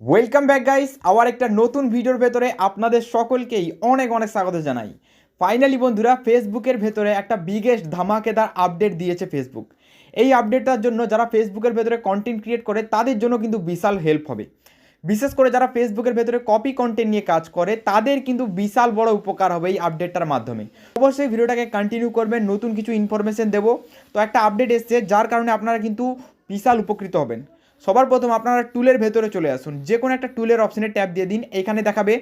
Welcome back guys আবার একটা নতুন ভিডিওর ভেতরে আপনাদের সকলকেই অনেক অনেক স্বাগত জানাই। ফাইনালি বন্ধুরা ফেসবুকের ভেতরে একটা বিগেস্ট ধামাকেদার আপডেট দিয়েছে ফেসবুক এই আপডেটটার জন্য যারা ফেসবুকের ভেতরে কন্টেন্ট ক্রিয়েট করে, তাদের জন্য কিন্তু বিশাল হেল্প হবে। বিশেষ করে যারা ফেসবুকের ভেতরে কপি কন্টেন্ট নিয়ে কাজ করে, তাদের কিন্তু বিশাল বড় উপকার হবে এই আপডেটটার মাধ্যমে। অবশ্যই ভিডিওটাকে কন্টিনিউ করবেন, নতুন কিছু ইনফরমেশন দেবো। তো একটা আপডেট এসছে, যার কারণে আপনারা কিন্তু বিশাল উপকৃত হবেন। সবার প্রথম আপনারা টুলের ভেতরে চলে আসুন। যে কোনো একটা টুলের অপশানে ট্যাপ দিয়ে দিন, এখানে দেখাবে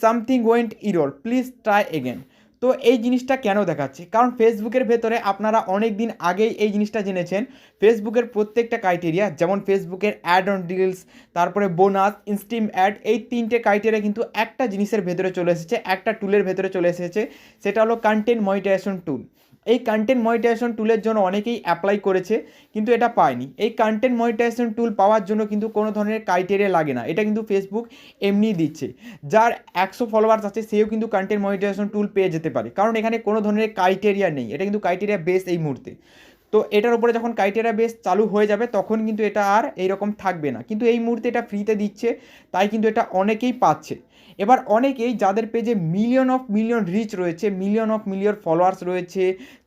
something went error, please try again. তো এই জিনিসটা কেন দেখাচ্ছে? কারণ ফেসবুকের ভেতরে আপনারা অনেক দিন আগেই এই জিনিসটা জেনেছেন। ফেসবুকের প্রত্যেকটা ক্রাইটেরিয়া, যেমন ফেসবুকের অ্যাড অন ডিলস তারপরে বোনাস ইনস্টিম অ্যাড, এই তিনটে ক্রাইটেরিয়া কিন্তু একটা জিনিসের ভেতরে চলে এসেছে, একটা টুলের ভেতরে চলে এসেছে, সেটা হলো কন্টেন্ট মনিটাইজেশন টুল এই কন্টেন্ট মনিটাইজেশন টুলের জন্য অনেকেই অ্যাপ্লাই করেছে, কিন্তু এটা পায়নি। এই কন্টেন্ট মনিটাইজেশন টুল পাওয়ার জন্য কিন্তু কোনো ধরনের ক্রাইটেরিয়া লাগে না। এটা কিন্তু ফেসবুক এমনিই দিচ্ছে। যার একশো ফলোয়ার্স আছে, সেও কিন্তু কন্টেন্ট মনিটাইজেশন টুল পেয়ে যেতে পারে। কারণ এখানে কোনো ধরনের ক্রাইটেরিয়া নেই। এটা কিন্তু ক্রাইটেরিয়া বেস এই মুহূর্তে। তো এটার উপরে যখন ক্রাইটেরিয়া বেস চালু হয়ে যাবে, তখন কিন্তু এটা আর এইরকম থাকবে না। কিন্তু এই মুহূর্তে এটা ফ্রিতে দিচ্ছে, তাই কিন্তু এটা অনেকেই পাচ্ছে। এবার অনেকেই যাদের পেজে মিলিয়ন অফ মিলিয়ন রিচ রয়েছে মিলিয়ন অফ মিলিয়ন ফলোয়ার্স রয়েছে,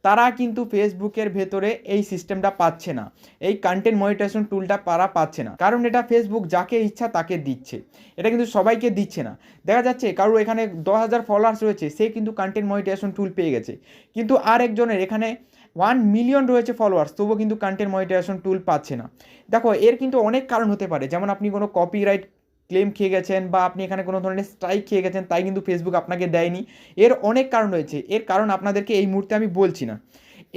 তারা কিন্তু ফেসবুকের ভেতরে এই সিস্টেমটা পাচ্ছে না। এই কন্টেন্ট মনিটাইজেশন টুলটা পারা পাচ্ছে না। কারণ এটা ফেসবুক যাকে ইচ্ছা তাকে দিচ্ছে। এটা কিন্তু সবাইকে দিচ্ছে না। দেখা যাচ্ছে কারও এখানে দশ হাজার ফলোয়ার্স রয়েছে, সে কিন্তু কন্টেন্ট মনিটাইজেশন টুল পেয়ে গেছে। কিন্তু আর একজনের এখানে ওয়ান মিলিয়ন রয়েছে ফলোয়ার্স তবুও কিন্তু কন্টেন্ট মনিটাইজেশন টুল পাচ্ছে না। দেখো, এর কিন্তু অনেক কারণ হতে পারে। যেমন আপনি কোনো কপিরাইট ক্লেম খেয়ে গেছেন বা আপনি এখানে কোনো ধরনের স্ট্রাইক খেয়ে গেছেন, তাই কিন্তু ফেসবুক আপনাকে দেয়নি। এর অনেক কারণ রয়েছে। এর কারণ আপনাদেরকে এই মুহূর্তে আমি বলছি না।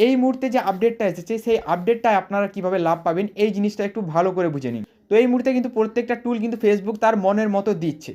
এই মুহূর্তে যে আপডেটটা এসেছে, সেই আপডেটটায় আপনারা কীভাবে লাভ পাবেন, এই জিনিসটা একটু ভালো করে বুঝে নিন। তো এই মুহূর্তে কিন্তু প্রত্যেকটা টুল কিন্তু ফেসবুক তার মনের মতো দিচ্ছে।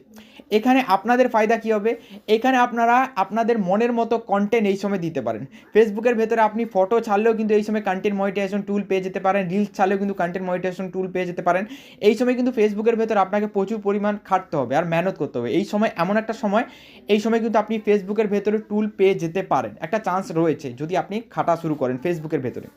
এখানে আপনাদের ফায়দা কী হবে? এখানে আপনারা আপনাদের মনের মতো কন্টেন্ট এই সময় দিতে পারেন। ফেসবুকের ভেতরে আপনি ফটো ছাড়লেও কিন্তু এই সময় কন্টেন্ট মনিটাইজেশন টুল পেয়ে যেতে পারেন। রিলস ছাড়লেও কিন্তু কন্টেন্ট মনিটাইজেশন টুল পেয়ে যেতে পারেন। এই সময় কিন্তু ফেসবুকের ভেতরে আপনাকে প্রচুর পরিমাণ খাটতে হবে আর মেহনত করতে হবে। এই সময় এমন একটা সময়, এই সময় কিন্তু আপনি ফেসবুকের ভেতরে টুল পেয়ে যেতে পারেন। একটা চান্স রয়েছে যদি আপনি খাটা শুরু করেন ফেসবুকের ভেতরে।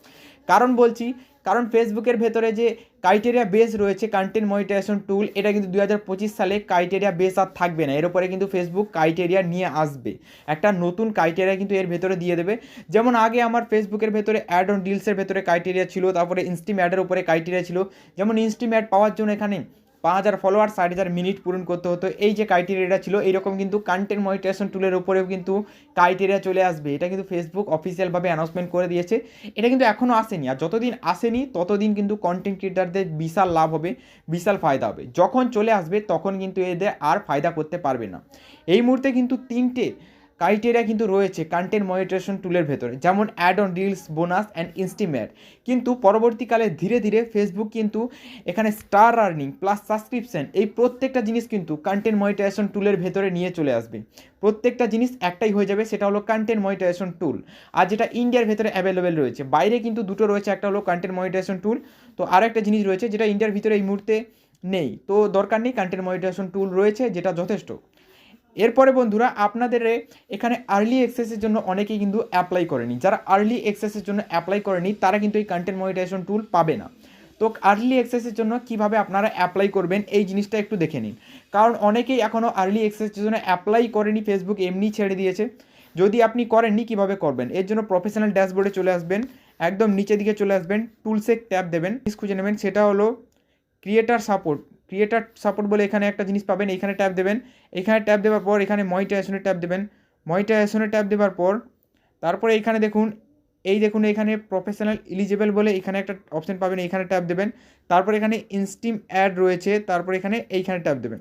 কারণ বলছি কারণ ফেসবুকের ভেতরে যে ক্রাইটেরিয়া বেস রয়েছে কন্টেন্ট মনিটাইজেশন টুল এটা কিন্তু দু হাজার পঁচিশ সালে ক্রাইটেরিয়া বেস আর থাকবে না। এর উপরে কিন্তু ফেসবুক ক্রাইটেরিয়া নিয়ে আসবে। একটা নতুন ক্রাইটেরিয়া কিন্তু এর ভেতরে দিয়ে দেবে। যেমন আগে আমার ফেসবুকের ভেতরে অ্যাড অন ডিলসের ভেতরে ক্রাইটেরিয়া ছিল, তারপরে ইনস্টিম অ্যাডের উপরে ক্রাইটেরিয়া ছিল। যেমন ইনস্টিম্যাড পাওয়ার জন্য এখানে পাঁচ হাজার ফলোয়ার ষাট হাজার মিনিট পূরণ করতে হতো। এই যে ক্রাইটেরিয়াটা ছিল, এইরকম কিন্তু কন্টেন্ট মনিটাইজেশন টুলের উপরেও কিন্তু ক্রাইটেরিয়া চলে আসবে। এটা কিন্তু ফেসবুক অফিসিয়ালভাবে অ্যানাউন্সমেন্ট করে দিয়েছে। এটা কিন্তু এখনও আসেনি। আর যতদিন আসেনি, ততদিন কিন্তু কন্টেন্ট ক্রিয়েটারদের বিশাল লাভ হবে, বিশাল ফায়দা হবে। যখন চলে আসবে, তখন কিন্তু এদের আর ফায়দা করতে পারবে না। এই মুহূর্তে কিন্তু তিনটে ক্রাইটেরিয়া কিন্তু রয়েছে কন্টেন্ট মনিটাইজেশন টুলের ভেতরে, যেমন ad on reels bonus and instream কিন্তু পরবর্তীকালে ধীরে ধীরে ফেসবুক কিন্তু এখানে স্টার আর্নিং প্লাস সাবস্ক্রিপশন এই প্রত্যেকটা জিনিস কিন্তু কন্টেন্ট মনিটাইজেশন টুলের ভেতরে নিয়ে চলে আসবে। প্রত্যেকটা জিনিস একটাই হয়ে যাবে, সেটা হলো কন্টেন্ট মনিটাইজেশন টুল আর যেটা ইন্ডিয়ার ভেতরে অ্যাভেলেবেল রয়েছে, বাইরে কিন্তু দুটো রয়েছে, একটা হলো কন্টেন্ট মনিটাইজেশন টুল তো আর একটা জিনিস রয়েছে, যেটা ইন্ডিয়ার ভিতরে এই মুহূর্তে নেই। তো দরকার নেই কন্টেন্ট মনিটাইজেশন টুল রয়েছে, যেটা যথেষ্ট। এরপরে বন্ধুরা আপনাদের এখানে আর্লি অ্যাক্সেসের জন্য অনেকেই কিন্তু অ্যাপ্লাই করেনি। যারা আর্লি অ্যাক্সেসের জন্য অ্যাপ্লাই করেনি, তারা কিন্তু এই কন্টেন্ট মনিটাইজেশন টুল পাবে না। তো আর্লি অ্যাক্সেসের জন্য কীভাবে আপনারা অ্যাপ্লাই করবেন, এই জিনিসটা একটু দেখে নিন। কারণ অনেকেই এখনও আর্লি অ্যাক্সেসের জন্য অ্যাপ্লাই করেনি ফেসবুক এমনি ছেড়ে দিয়েছে। যদি আপনি করেননি, কীভাবে করবেন? এর জন্য প্রফেশনাল ড্যাশবোর্ডে চলে আসবেন, একদম নিচে দিকে চলে আসবেন টুলসে ট্যাব দেবেন, খুঁজে নেবেন, সেটা হলো ক্রিয়েটার সাপোর্ট ক্রিয়েটার সাপোর্ট বলে এখানে একটা জিনিস পাবেন, এখানে ট্যাপ দেবেন। এখানে ট্যাপ দেওয়ার পর এখানে মনিটাইজেশনে ট্যাপ দেবেন। মনিটাইজেশনে ট্যাপ দেওয়ার পর, তারপরে এখানে দেখুন, এই দেখুন এখানে প্রফেশনাল ইলিজিবল বলে এখানে একটা অপশন পাবেন, এখানে ট্যাপ দেবেন। তারপর এখানে ইনস্টিম অ্যাড রয়েছে, তারপর এখানে এইখানে ট্যাপ দেবেন।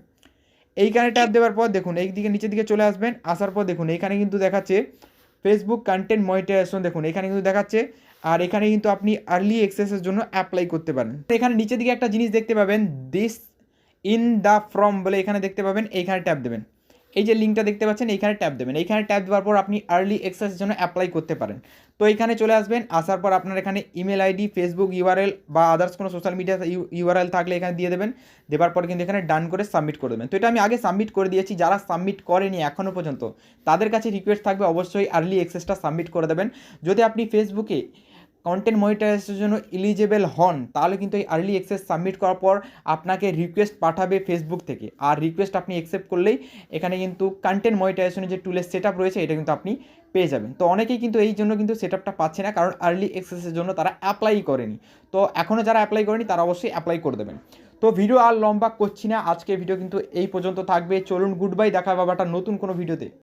এইখানে ট্যাপ দেওয়ার পর দেখুন, এই দিকে নিচের দিকে চলে আসবেন, আসার পর দেখুন, এখানে কিন্তু দেখাচ্ছে ফেসবুক কন্টেন্ট মনিটাইজেশন দেখুন, এখানে কিন্তু দেখাচ্ছে। আর এখানে কিন্তু আপনি আর্লি এক্সেসের জন্য অ্যাপ্লাই করতে পারেন। এখানে নিচের দিকে একটা জিনিস দেখতে পাবেন দিস ইন দ্য ফ্রম বলে এখানে দেখতে পাবেন, এইখানে ট্যাপ দেবেন। এই যে লিঙ্কটা দেখতে পাচ্ছেন, এইখানে ট্যাপ দেবেন। এইখানে ট্যাপ দেওয়ার পর আপনি আর্লি এক্সেসের জন্য অ্যাপ্লাই করতে পারেন। তো এইখানে চলে আসবেন, আসার পর আপনার এখানে ইমেল আইডি ফেসবুক ইউআরএল বা আদার্স কোনো সোশ্যাল মিডিয়া ইউআরএল থাকলে এখানে দিয়ে দেবেন। দেওয়ার পর কিন্তু এখানে ডান করে সাবমিট করে দেবেন। তো এটা আমি আগে সাবমিট করে দিয়েছি, যারা সাবমিট করেনি এখনও পর্যন্ত। তাদের কাছে রিকোয়েস্ট থাকবে, অবশ্যই আর্লি এক্সেসটা সাবমিট করে দেবেন। যদি আপনি ফেসবুকে কন্টেন্ট মনিটাইজেশনের জন্য এলিজেবল হন, তাহলে কিন্তু এই আর্লি অ্যাক্সেস সাবমিট করার পর আপনাকে রিকোয়েস্ট পাঠাবে ফেসবুক থেকে। আর রিকোয়েস্ট আপনি অ্যাকসেপ্ট করলেই এখানে কিন্তু কন্টেন্ট মনিটাইজেশনের যে টুলের সেট রয়েছে, এটা কিন্তু আপনি পেয়ে যাবেন। তো অনেকেই কিন্তু এই জন্য কিন্তু সেট আপটা পাচ্ছে না, কারণ আর্লি অ্যাক্সেসের জন্য তারা অ্যাপ্লাই করেনি। তো এখনও যারা অ্যাপ্লাই করেনি, তারা অবশ্যই অ্যাপ্লাই করে দেবেন। তো ভিডিও আর লম্বা করছি না আজকে ভিডিও কিন্তু এই পর্যন্ত থাকবে। চলুন গুড বাই দেখা বাবাটা নতুন কোনো ভিডিওতে